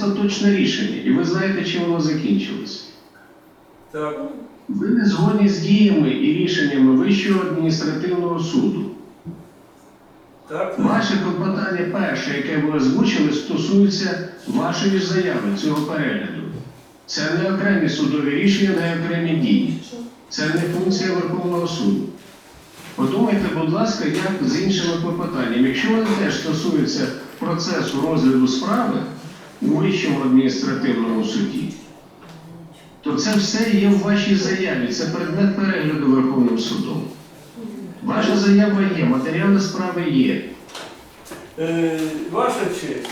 остаточне рішення, і ви знаєте, чим воно закінчилось. Так. Ви не згодні з діями і рішеннями Вищого адміністративного суду. Так. Ваше клопотання перше, яке ви озвучили, стосується вашої заяви, цього перегляду. Це не окремі судові рішення, не окремі дії. Це не функція Верховного суду. Подумайте, будь ласка, як з іншими клопотаннями. Якщо вони теж стосуються процесу розгляду справи у Вищому адміністративному суді, то це все є в вашій заяві. Це предмет перегляду Верховним судом. Ваша заява є, матеріали справи є. Е, ваша честь.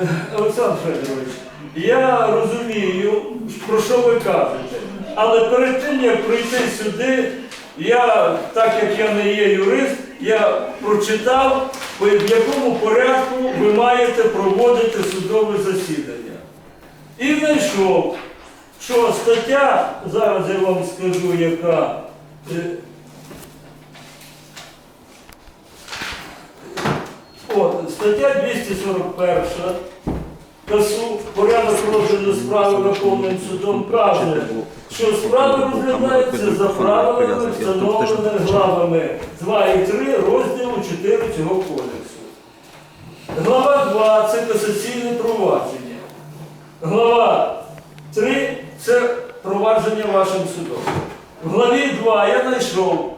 Е, Олександр Федорович, я розумію, про що ви кажете. Але перед тим, як прийти сюди, я, так як я не є юрист, я прочитав, в якому порядку ви маєте проводити судове засідання. І знайшов, що стаття, зараз я вам скажу, яка. е, От, стаття 241 КАСУ порядок розгляду справи Верховним судом каже, що справи розглядаються за правилами, встановленими главами 2 і 3 розділу 4 цього кодексу. Глава 2 це касаційне провадження. Глава 3 це провадження вашим судом. В главі 2 я знайшов,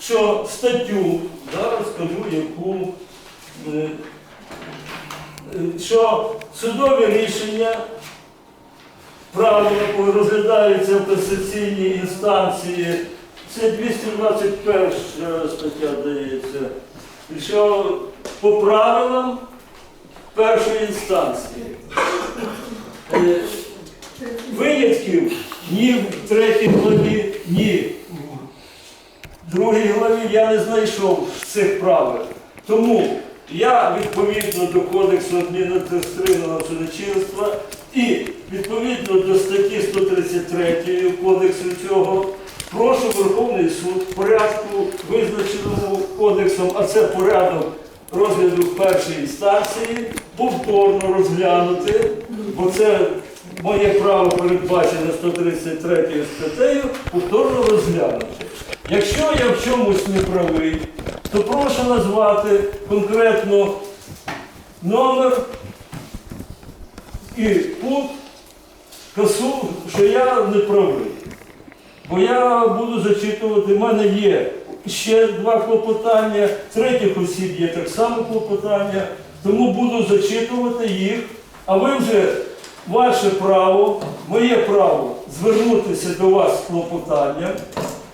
що статтю, зараз скажу яку. Е, е, що судові рішення коли розглядаються в касаційній інстанції, це 221 стаття дається, що по правилам першої інстанції. Е, Винятків ні в третій главі, ні в другій главі я не знайшов цих правил. Тому я відповідно до Кодексу адміністративного судочинства і відповідно до статті 133 Кодексу цього прошу Верховний суд в порядку, визначеному кодексом, а це порядок розгляду в першій інстанції, повторно розглянути, бо це моє право передбачене 133 статтею, повторно розглянути. Якщо я в чомусь не правий, то прошу назвати конкретно номер і пункт касу, що я не правий. Бо я буду зачитувати, в мене є ще два клопотання, третіх осіб є так само клопотання, тому буду зачитувати їх, а ви вже ваше право, моє право звернутися до вас з клопотанням,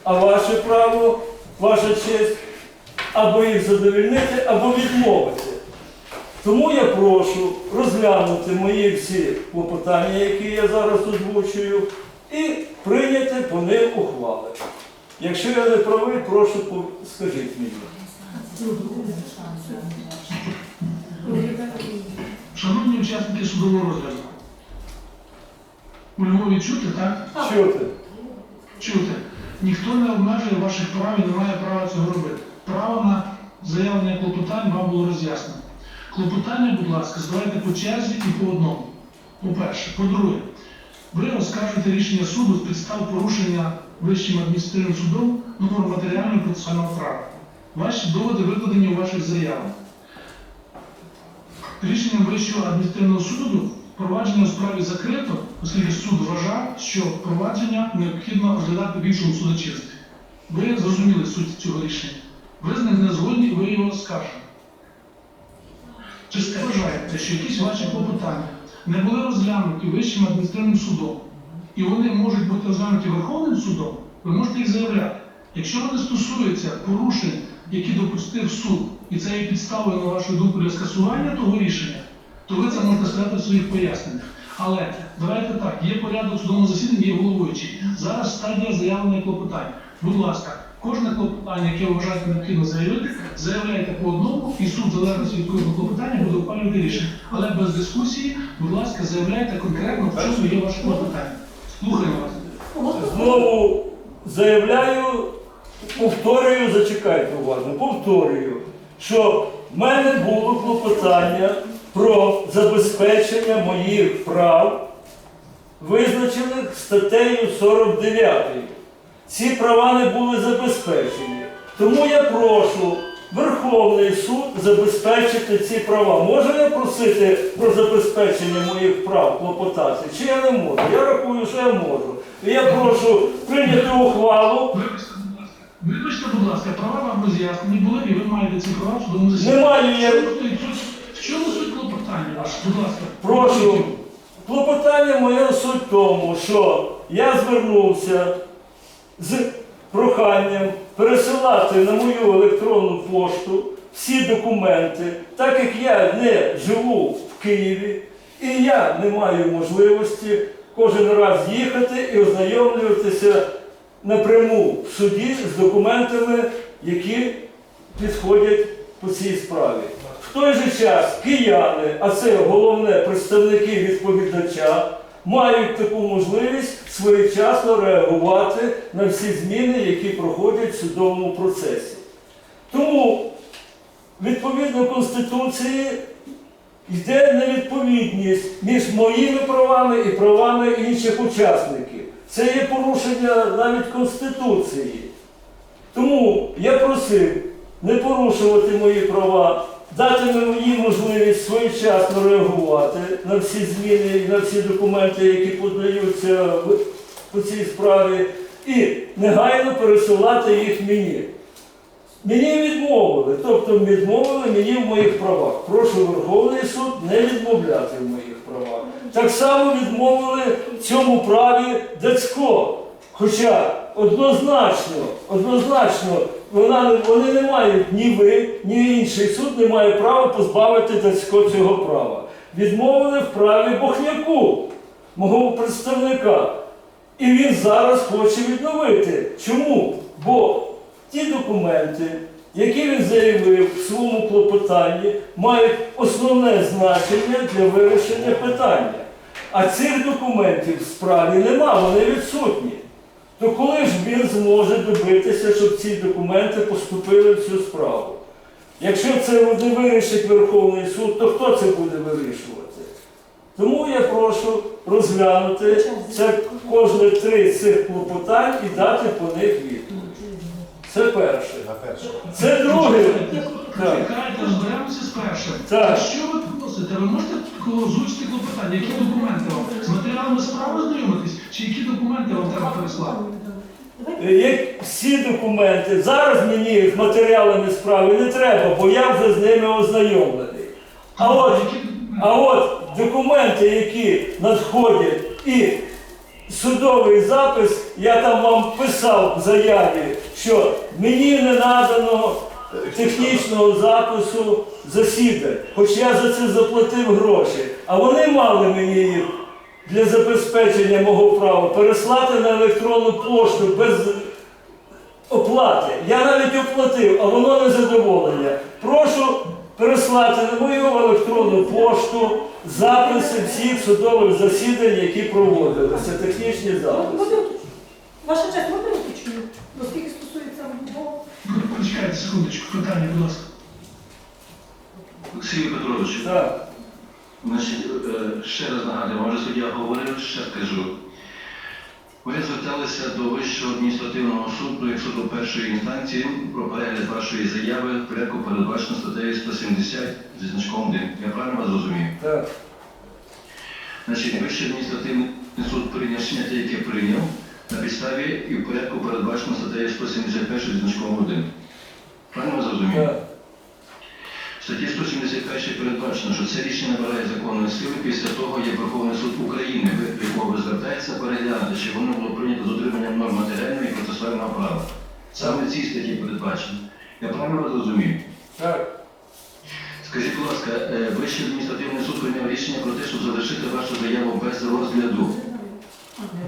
а ваше право, ваша честь, або їх задовільнити, або відмовити. Тому я прошу розглянути мої всі клопотання, які я зараз озвучую, і прийняти по ним ухвали. Якщо я не правий, прошу скажіть мені. Шановні учасники судового розгляду, у Львові чути, так? Чути? Чути. Ніхто не обмежує ваших прав і не має права цього робити. Право на заявлення клопотань вам було роз'яснено. Клопотання, будь ласка, здавайте по черзі і по одному. По-перше. По-друге, ви оскаржуєте рішення суду з підстав порушення Вищим адміністративним судом норм матеріального процесуального права. Ваші доводи викладені у ваших заявах. Рішенням Вищого адміністративного суду провадження у справі закрито, оскільки суд вважав, що провадження необхідно розглядати в іншому судочинстві. Ви зрозуміли суть цього рішення. Ви з ним не згодні, ви його скажете. Чи вважаєте, що якісь ваші клопотання не були розглянуті Вищим адміністративним судом, і вони можуть бути розглянуті Верховним судом, ви можете їх заявляти. Якщо вони стосуються порушень, які допустив суд, і це є підставою, на вашу думку, для скасування того рішення, то ви це можете сказати в своїх поясненнях. Але давайте так, є порядок судового засідання, є головуючий. Зараз стадія заявлення клопотань. Будь ласка, кожне клопотання, яке ви вважаєте необхідно заявити, заявляйте по одному, і суд, залежності від кожного клопотання, буде ухвалювати рішення. Але без дискусії, будь ласка, заявляйте конкретно, в чому є ваше клопотання. Слухаємо вас. Знову заявляю, повторюю, зачекайте уважно, повторюю, що в мене було клопотання про забезпечення моїх прав, визначених статтею 49. Ці права не були забезпечені. Тому я прошу Верховний суд забезпечити ці права. Можу я просити про забезпечення моїх прав клопотати? Чи я не можу? Я рахую, що я можу. І я прошу прийняти ухвалу. Вибачте, будь ласка. Права вам роз'яснені були, і ви маєте ці права в судовому засіданні. Немає я. В чому суть клопотання ваше? Будь ласка. Прошу. Клопотання моє суть в тому, що я звернувся з проханням пересилати на мою електронну пошту всі документи, так як я не живу в Києві і я не маю можливості кожен раз їхати і ознайомлюватися напряму в суді з документами, які підходять по цій справі. В той же час кияни, а це головне представники відповідача, мають таку можливість своєчасно реагувати на всі зміни, які проходять в судовому процесі. Тому, відповідно Конституції, йде невідповідність між моїми правами і правами інших учасників. Це є порушення навіть Конституції. Тому я просив не порушувати мої права, дати мені можливість своєчасно реагувати на всі зміни на всі документи, які подаються по цій справі, і негайно пересилати їх мені. Мені відмовили, тобто відмовили мені в моїх правах. Прошу Верховний суд не відмовляти в моїх правах. Так само відмовили в цьому праві Дацько. Хоча однозначно, однозначно, вона, вони не мають ні ви, ні інший суд не має права позбавити Дацько цього права. Відмовили в праві Бохняку, мого представника. І він зараз хоче відновити. Чому? Бо ті документи, які він заявив в своєму клопотанні, мають основне значення для вирішення питання. А цих документів в справі нема, вони відсутні. То коли ж він зможе добитися, щоб ці документи поступили в цю справу? Якщо це не вирішить Верховний суд, то хто це буде вирішувати? Тому я прошу розглянути це кожне три з цих клопотань і дати по них відповідь. Це перше. Це друге. Так. Чекайте, розберемося з першим. Так. Що ви просите? Ви можете озвучити клопотання? Які документи вам? З матеріалами справи знайомитись? Чи які документи вам треба переслати? Е, Як всі документи, зараз мені з матеріалами справи не треба, бо я вже з ними ознайомлений. А от, а от документи, які надходять, і судовий запис, я там вам писав в заяві, що мені не надано технічного запису засідань, хоч я за це заплатив гроші. А вони мали мені їх для забезпечення мого права переслати на електронну пошту без оплати. Я навіть оплатив, а воно не задоволення. Прошу переслати на мою електронну пошту записи всіх судових засідань, які проводилися, технічні записи. Ваша честь, можна я уточню? Оскільки стосується Почекайте секундочку, питання, будь ласка. Олексій Петрович, Так. значить, е, ще раз нагадую, може суддя говорив, ще скажу. Ви зверталися до Вищого адміністративного суду, як суду першої інстанції, про перегляд вашої заяви в порядку передбачено статтею 170 зі значком 1. Я правильно вас зрозумів? Так. Значить, Вищий адміністративний суд прийняв рішення, яке прийняв, на підставі і в порядку передбачено статтею 171 зі значком 1. Правильно вас зрозумів? Так. В статті 171 передбачено, що це рішення набирає законної сили після того, як Верховний суд України, до якого ви звертаєтеся, переглянути, чи воно було прийнято з дотриманням норм матеріального і процесуального права. Саме цій статті передбачено. Я правильно вас розумію? Так. Скажіть, будь ласка, е, Вищий адміністративний суд прийняв рішення про те, щоб залишити вашу заяву без розгляду.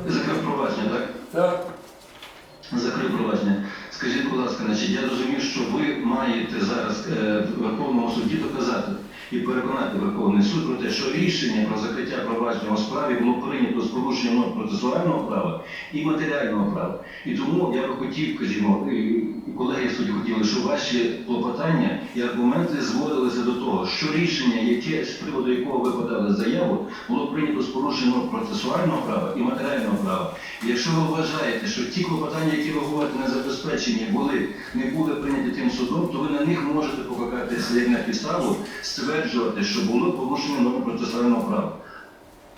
Закрив провадження, так? Так. Закрив провадження. Скажіть, будь ласка, значить, я розумію, що ви маєте зараз е, Верховному суді доказати, і переконати Верховний суд про те, що рішення про закриття провадження у справі було прийнято з порушенням норм процесуального права і матеріального права. І тому я би хотів, скажімо, колеги судді хотіли, щоб ваші клопотання і аргументи зводилися до того, що рішення, яке з приводу якого ви подали заяву, було прийнято з порушенням норм процесуального права і матеріального права. І якщо ви вважаєте, що ті клопотання, які ви говорите на забезпеченні, були не були прийняті тим судом, то ви на них можете покакатися як на підставу стверджувати, що було порушення норм процесуального права.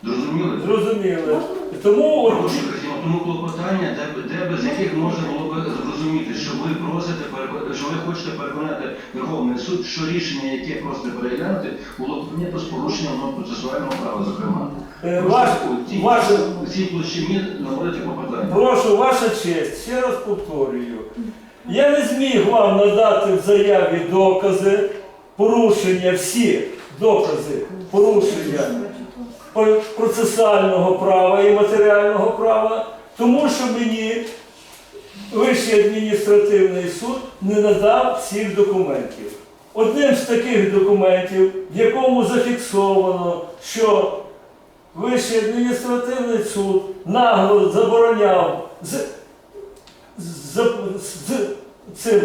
Зрозуміли? Зрозуміли. Тому от Прошу, тому клопотання, де, б- де без яких можна було б зрозуміти, що ви просите що ви хочете переконати Верховний суд, що рішення, яке просите переглянути, було прийнято з порушенням норм процесуального права, зокрема. Е, Просто ваш- у цій- ваше- у цій площині наводити клопотання. Прошу, ваша честь, ще раз повторюю. Я не зміг вам надати в заяві докази порушення всі докази порушення процесуального права і матеріального права, тому що мені Вищий адміністративний суд не надав всіх документів. Одним з таких документів, в якому зафіксовано, що Вищий адміністративний суд нагло забороняв з, з, з цим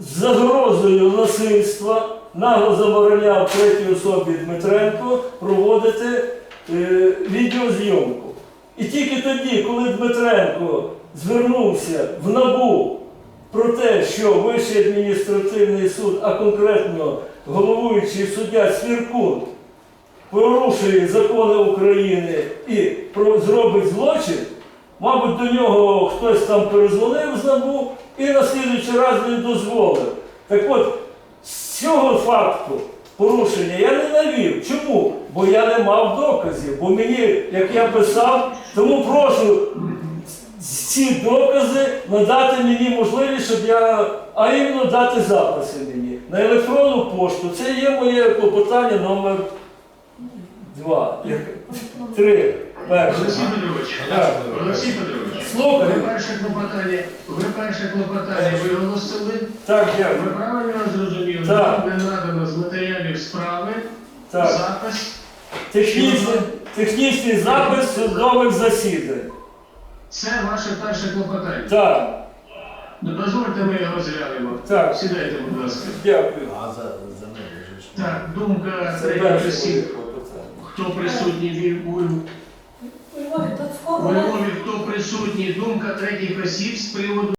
загрозою насильства, нагло забороняв третій особі Дмитренко проводити е, відеозйомку. І тільки тоді, коли Дмитренко звернувся в НАБУ про те, що Вищий адміністративний суд, а конкретно головуючий суддя Свіркун, порушує закони України і зробить злочин, мабуть, до нього хтось там перезвонив з НАБУ і на слідуючий раз він дозволив. Так от, з цього факту порушення я не навів. Чому? Бо я не мав доказів. Бо мені, як я писав, тому прошу ці докази надати мені можливість, щоб я, а іменно дати записи мені на електронну пошту. Це є моє клопотання номер два. Як- Три. Перше. Олексій Петрович, Олексій Петрович, ви перше клопотання, ви перше клопотання виголосили. Так, Ви правильно зрозуміли? Так. Не надано з матеріалів справи Так. запис. Технічний, технічний запис судових засідань. Це ваше перше клопотання. Так, Ну, Дозвольте, ми його зглянемо. Так. Сідайте, будь ласка. дякую. А за, за мене ж. Так, думка Це перше моє клопотання. Хто присутній в- у, У Львові у. Львові, хто присутній, думка третіх осіб з приводу